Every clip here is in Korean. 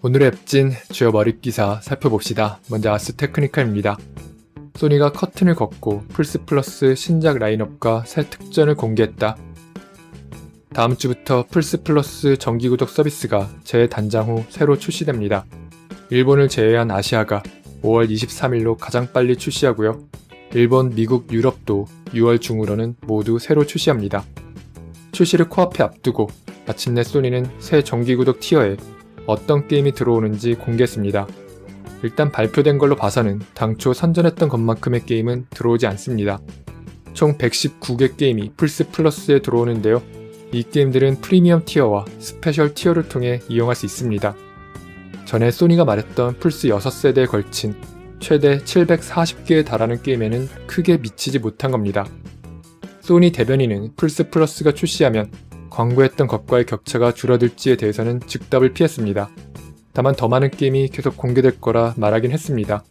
오늘의 앱진 주요 머릿 기사 살펴봅시다. 먼저 아스 테크니카입니다. 소니가 커튼을 걷고 플스 플러스 신작 라인업과 새 특전을 공개했다. 다음 주부터 플스 플러스 정기 구독 서비스가 재단장 후 새로 출시됩니다. 일본을 제외한 아시아가 5월 23일로 가장 빨리 출시하고요. 일본, 미국, 유럽도 6월 중으로는 모두 새로 출시합니다. 출시를 코앞에 앞두고 마침내 소니는 새 정기 구독 티어에 어떤 게임이 들어오는지 공개했습니다. 일단 발표된 걸로 봐서는 당초 선전했던 것만큼의 게임은 들어오지 않습니다. 총 119개 게임이 플스 플러스에 들어오는데요. 이 게임들은 프리미엄 티어와 스페셜 티어를 통해 이용할 수 있습니다. 전에 소니가 말했던 플스 6세대에 걸친 최대 740개에 달하는 게임에는 크게 미치지 못한 겁니다. 소니 대변인은 플스 플러스가 출시하면 광고했던 것과의 격차가 줄어들지에 대해서는 즉답을 피했습니다. 다만 더 많은 게임이 계속 공개될 거라 말하긴 했습니다.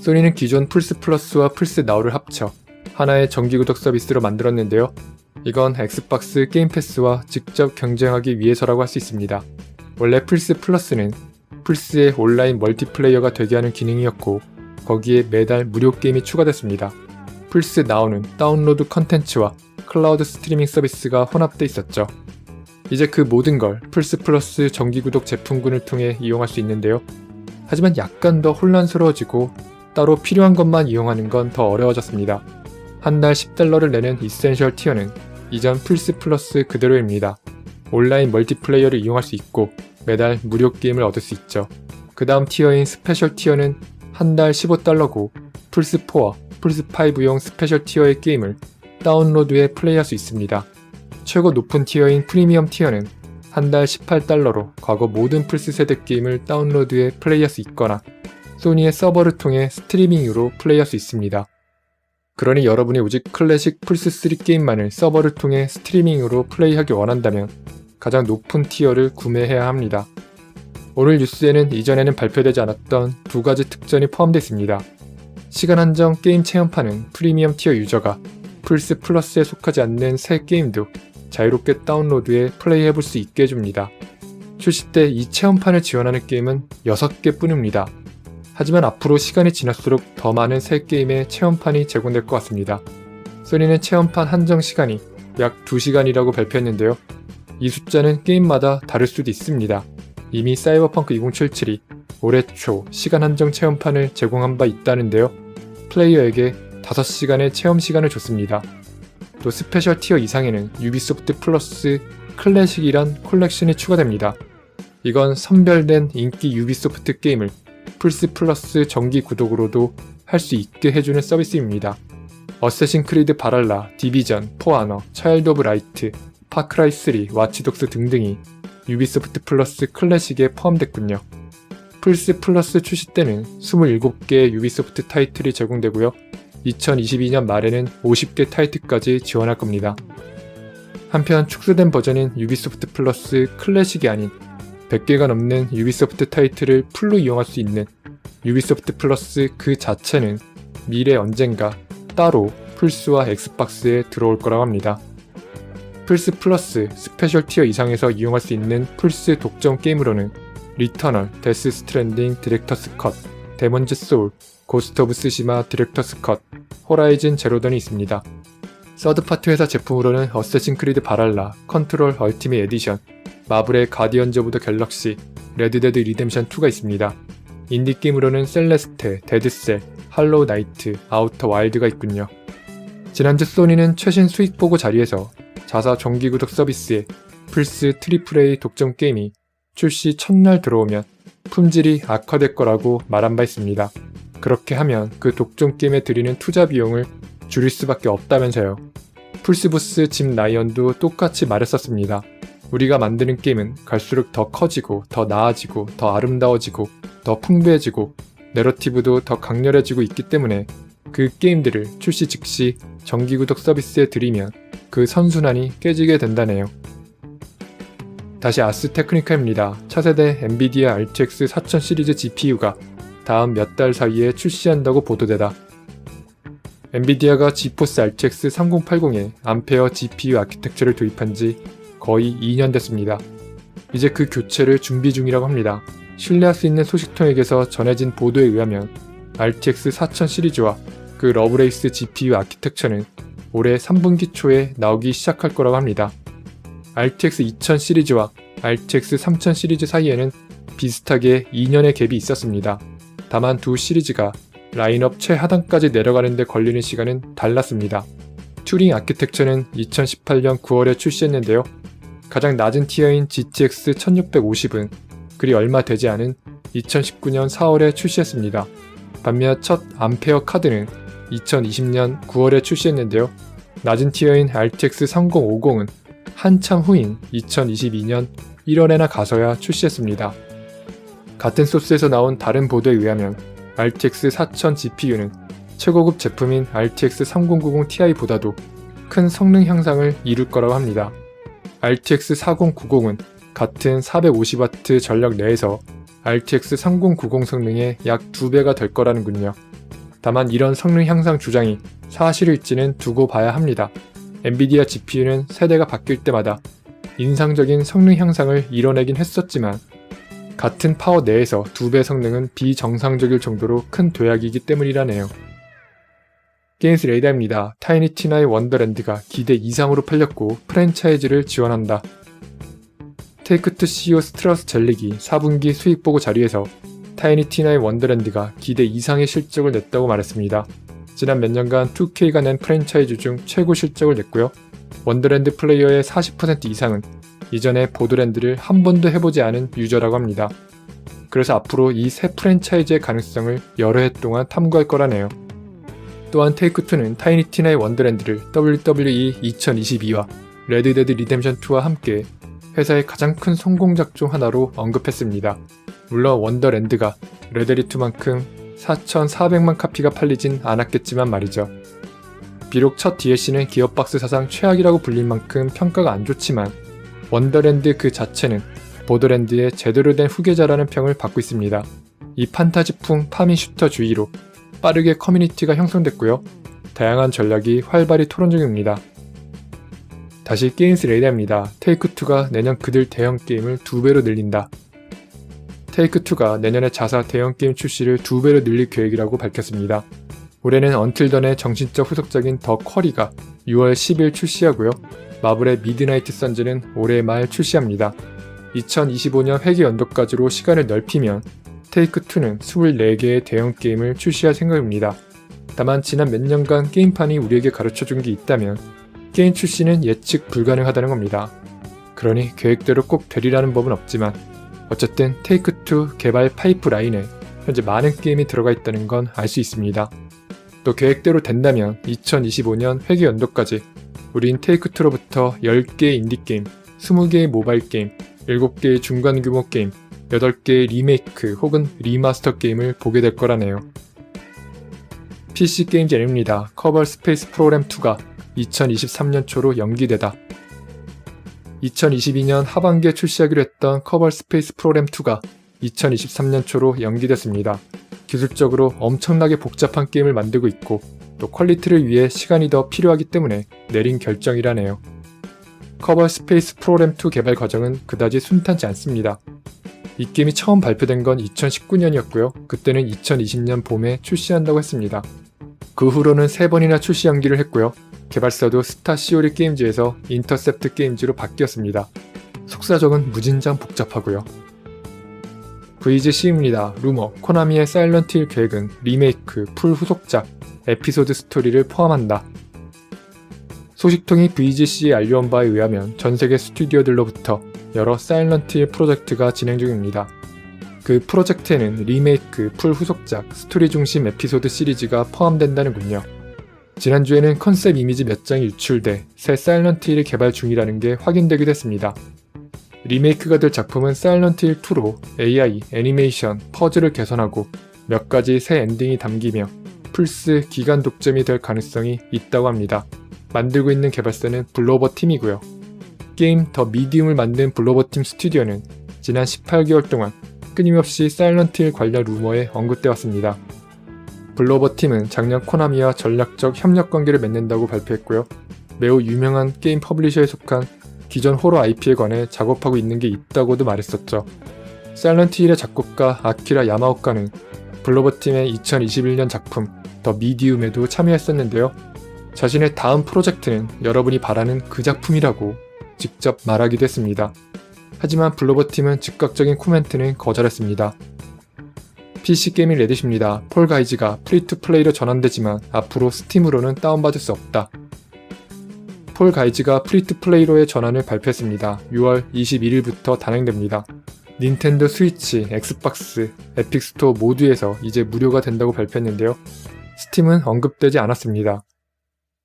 소니는 기존 플스 플러스와 플스 나우를 합쳐 하나의 정기 구독 서비스로 만들었는데요. 이건 엑스박스 게임 패스와 직접 경쟁하기 위해서라고 할 수 있습니다. 원래 플스 플러스는 플스의 온라인 멀티플레이어가 되게 하는 기능이었고 거기에 매달 무료 게임이 추가됐습니다. 플스 나우는 다운로드 컨텐츠와 클라우드 스트리밍 서비스가 혼합돼 있었죠. 이제 그 모든 걸 플스 플러스 정기 구독 제품군을 통해 이용할 수 있는데요. 하지만 약간 더 혼란스러워지고 따로 필요한 것만 이용하는 건 더 어려워졌습니다. 한 달 10달러를 내는 이센셜 티어는 이전 플스 플러스 그대로입니다. 온라인 멀티플레이어를 이용할 수 있고 매달 무료 게임을 얻을 수 있죠. 그 다음 티어인 스페셜 티어는 한 달 15달러고 플스4와 플스5용 스페셜 티어의 게임을 다운로드에 플레이할 수 있습니다. 최고 높은 티어인 프리미엄 티어는 한 달 18달러로 과거 모든 플스 세대 게임을 다운로드에 플레이할 수 있거나 소니의 서버를 통해 스트리밍으로 플레이할 수 있습니다. 그러니 여러분이 오직 클래식 플스3 게임만을 서버를 통해 스트리밍으로 플레이하기 원한다면 가장 높은 티어를 구매해야 합니다. 오늘 뉴스에는 이전에는 발표되지 않았던 두 가지 특전이 포함되어 있습니다. 시간 한정 게임 체험판은 프리미엄 티어 유저가 플스 플러스에 속하지 않는 새 게임도 자유롭게 다운로드해 플레이해볼 수 있게 해줍니다. 출시 때 이 체험판을 지원하는 게임은 6개 뿐입니다. 하지만 앞으로 시간이 지날수록 더 많은 새 게임의 체험판이 제공될 것 같습니다. 소니는 체험판 한정 시간이 약 2시간이라고 발표했는데요. 이 숫자는 게임마다 다를 수도 있습니다. 이미 사이버펑크 2077이 올해 초 시간 한정 체험판을 제공한 바 있다는데요. 플레이어에게 5시간의 체험 시간을 줬습니다. 또 스페셜 티어 이상에는 유비소프트 플러스 클래식이란 콜렉션이 추가됩니다. 이건 선별된 인기 유비소프트 게임을 플스 플러스 정기 구독으로도 할 수 있게 해주는 서비스입니다. 어쌔신 크리드 바랄라, 디비전, 포아너, 차일드 오브 라이트, 파크라이 3, 와치독스 등등이 유비소프트 플러스 클래식에 포함됐군요. 플스 플러스 출시 때는 27개의 유비소프트 타이틀이 제공되고요. 2022년 말에는 50개 타이틀까지 지원할 겁니다. 한편 축소된 버전인 유비소프트 플러스 클래식이 아닌 100개가 넘는 유비소프트 타이틀을 풀로 이용할 수 있는 유비소프트 플러스 그 자체는 미래 언젠가 따로 플스와 엑스박스에 들어올 거라고 합니다. 플스 플러스 스페셜 티어 이상에서 이용할 수 있는 플스 독점 게임으로는 리터널, 데스 스트랜딩 디렉터스 컷, 데몬즈 소울, 고스트 오브 스시마 디렉터스 컷, 호라이즌 제로던이 있습니다. 서드파트 회사 제품으로는 어쌔신 크리드 바랄라, 컨트롤 얼티밋 에디션, 마블의 가디언즈 오브 더 갤럭시, 레드데드 리뎀션 2가 있습니다. 인디게임으로는 셀레스테, 데드셀, 할로우 나이트, 아우터 와일드가 있군요. 지난주 소니는 최신 수익 보고 자리에서 자사 정기 구독 서비스에 플스 트리플 A 독점 게임이 출시 첫날 들어오면 품질이 악화될 거라고 말한 바 있습니다. 그렇게 하면 그 독점 게임에 들이는 투자 비용을 줄일 수밖에 없다면서요. 플스부스 집 라이언도 똑같이 말했었습니다. 우리가 만드는 게임은 갈수록 더 커지고 더 나아지고 더 아름다워지고 더 풍부해지고 내러티브도 더 강렬해지고 있기 때문에 그 게임들을 출시 즉시 정기구독 서비스에 들이면 그 선순환이 깨지게 된다네요. 다시 아스 테크니카입니다. 차세대 엔비디아 RTX 4000 시리즈 GPU가 다음 몇 달 사이에 출시한다고 보도되다. 엔비디아가 지포스 RTX 3080에 암페어 GPU 아키텍처를 도입한 지 거의 2년 됐습니다. 이제 그 교체를 준비 중이라고 합니다. 신뢰할 수 있는 소식통에게서 전해진 보도에 의하면 RTX 4000 시리즈와 그 러브레이스 GPU 아키텍처는 올해 3분기 초에 나오기 시작할 거라고 합니다. RTX 2000 시리즈와 RTX 3000 시리즈 사이에는 비슷하게 2년의 갭이 있었습니다. 다만 두 시리즈가 라인업 최하단까지 내려가는데 걸리는 시간은 달랐습니다. 튜링 아키텍처는 2018년 9월에 출시했는데요. 가장 낮은 티어인 GTX 1650은 그리 얼마 되지 않은 2019년 4월에 출시했습니다. 반면 첫 암페어 카드는 2020년 9월에 출시했는데요. 낮은 티어인 RTX 3050은 한참 후인 2022년 1월에나 가서야 출시했습니다. 같은 소스에서 나온 다른 보도에 의하면 RTX 4000 GPU는 최고급 제품인 RTX 3090 Ti보다도 큰 성능 향상을 이룰 거라고 합니다. RTX 4090은 같은 450W 전력 내에서 RTX 3090 성능의 약 2배가 될 거라는군요. 다만 이런 성능 향상 주장이 사실일지는 두고 봐야 합니다. 엔비디아 GPU는 세대가 바뀔 때마다 인상적인 성능 향상을 이뤄내긴 했었지만 같은 파워 내에서 두 배 성능은 비정상적일 정도로 큰 도약이기 때문이라네요. 게임스 레이더입니다. 타이니 티나의 원더랜드가 기대 이상으로 팔렸고 프랜차이즈를 지원한다. 테이크투 CEO 스트라우스 젤릭이 4분기 수익 보고 자리에서 타이니 티나의 원더랜드가 기대 이상의 실적을 냈다고 말했습니다. 지난 몇 년간 2K가 낸 프랜차이즈 중 최고 실적을 냈고요. 원더랜드 플레이어의 40% 이상은 이전에 보드랜드를 한 번도 해보지 않은 유저라고 합니다. 그래서 앞으로 이 새 프랜차이즈의 가능성을 여러 해 동안 탐구할 거라네요. 또한 테이크2는 타이니티나의 원더랜드를 WWE 2022와 레드데드 리뎀션 2와 함께 회사의 가장 큰 성공작 중 하나로 언급했습니다. 물론 원더랜드가 레데리2만큼 4,400만 카피가 팔리진 않았겠지만 말이죠. 비록 첫 DLC는 기어박스 사상 최악이라고 불릴 만큼 평가가 안 좋지만 원더랜드 그 자체는 보더랜드의 제대로 된 후계자라는 평을 받고 있습니다. 이 판타지풍 파밍 슈터 주의로 빠르게 커뮤니티가 형성됐고요. 다양한 전략이 활발히 토론 중입니다. 다시 게임스 레이더입니다. 테이크2가 내년 그들 대형 게임을 두 배로 늘린다. 테이크2가 내년에 자사 대형 게임 출시를 두 배로 늘릴 계획이라고 밝혔습니다. 올해는 언틸던의 정신적 후속작인 더 쿼리가 6월 10일 출시하고요. 마블의 미드나이트 선즈는 올해 말 출시합니다. 2025년 회계 연도까지로 시간을 넓히면 테이크2는 24개의 대형 게임을 출시할 생각입니다. 다만 지난 몇 년간 게임판이 우리에게 가르쳐 준 게 있다면 게임 출시는 예측 불가능하다는 겁니다. 그러니 계획대로 꼭 되리라는 법은 없지만 어쨌든 테이크2 개발 파이프라인에 현재 많은 게임이 들어가 있다는 건 알 수 있습니다. 또 계획대로 된다면 2025년 회계 연도까지 우린 테이크2로부터 10개의 인디게임, 20개의 모바일 게임, 7개의 중간 규모 게임, 8개의 리메이크 혹은 리마스터 게임을 보게 될 거라네요. PC 게임 제입니다. 커벌 스페이스 프로그램 2가 2023년 초로 연기되다. 2022년 하반기에 출시하기로 했던 커벌 스페이스 프로그램 2가 2023년 초로 연기됐습니다. 기술적으로 엄청나게 복잡한 게임을 만들고 있고 또 퀄리티를 위해 시간이 더 필요하기 때문에 내린 결정이라네요. 커버 스페이스 프로그램 2 개발 과정은 그다지 순탄치 않습니다. 이 게임이 처음 발표된 건 2019년이었고요. 그때는 2020년 봄에 출시한다고 했습니다. 그 후로는 3번이나 출시 연기를 했고요. 개발사도 스타 시오리 게임즈에서 인터셉트 게임즈로 바뀌었습니다. 속사정은 무진장 복잡하고요. VGC입니다. 루머, 코나미의 사일런트 힐 계획은 리메이크, 풀 후속작, 에피소드 스토리를 포함한다. 소식통이 VGC에 알려온 바에 의하면 전 세계 스튜디오들로부터 여러 사일런트 힐 프로젝트가 진행 중입니다. 그 프로젝트에는 리메이크, 풀 후속작, 스토리 중심 에피소드 시리즈가 포함된다는군요. 지난주에는 컨셉 이미지 몇 장이 유출돼 새 사일런트 힐을 개발 중이라는 게 확인되기도 했습니다. 리메이크가 될 작품은 사일런트 힐 2로 AI, 애니메이션, 퍼즐을 개선하고 몇 가지 새 엔딩이 담기며 플스 기간 독점이 될 가능성이 있다고 합니다. 만들고 있는 개발사는 블로버 팀이고요. 게임 더 미디움을 만든 블로버 팀 스튜디오는 지난 18개월 동안 끊임없이 사일런트 힐 관련 루머에 언급돼 왔습니다. 블로버 팀은 작년 코나미와 전략적 협력 관계를 맺는다고 발표했고요. 매우 유명한 게임 퍼블리셔에 속한 기존 호러 IP에 관해 작업하고 있는 게 있다고도 말했었죠. 사일런트 힐의 작곡가 아키라 야마오카는 블로버 팀의 2021년 작품 더 미디움에도 참여했었는데요. 자신의 다음 프로젝트는 여러분이 바라는 그 작품이라고 직접 말하기도 했습니다. 하지만 블로버 팀은 즉각적인 코멘트는 거절했습니다. PC 게이밍 레딧입니다. 폴 가이즈가 프리투 플레이로 전환되지만 앞으로 스팀으로는 다운받을 수 없다. 폴 가이즈가 프리투 플레이로의 전환을 발표했습니다. 6월 21일부터 단행됩니다. 닌텐도 스위치, 엑스박스, 에픽 스토어 모두에서 이제 무료가 된다고 발표했는데요. 스팀은 언급되지 않았습니다.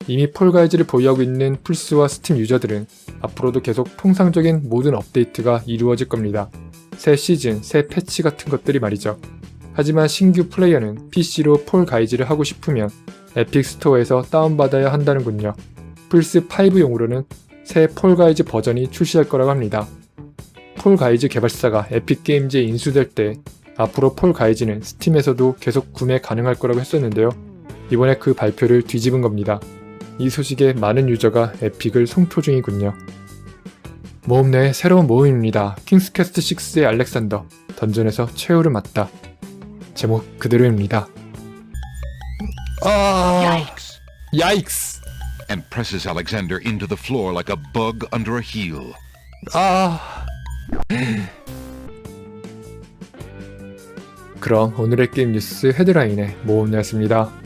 이미 폴 가이즈를 보유하고 있는 플스와 스팀 유저들은 앞으로도 계속 통상적인 모든 업데이트가 이루어질 겁니다. 새 시즌, 새 패치 같은 것들이 말이죠. 하지만 신규 플레이어는 PC로 폴 가이즈를 하고 싶으면 에픽 스토어에서 다운받아야 한다는군요. 플스5용으로는 새 폴 가이즈 버전이 출시할 거라고 합니다. 폴 가이즈 개발사가 에픽 게임즈에 인수될 때 앞으로 폴 가이즈는 스팀에서도 계속 구매 가능할 거라고 했었는데요. 이번에 그 발표를 뒤집은 겁니다. 이 소식에 많은 유저가 에픽을 성토 중이군요. 모험 내 새로운 모험입니다. 킹스캐스트 6의 알렉산더, 던전에서 최후를 맞다. 제목 그대로입니다. 아, 야익스. and presses Alexander into the floor like a bug under a heel. 아. 그럼 오늘의 게임 뉴스 헤드라인의 모험이었습니다.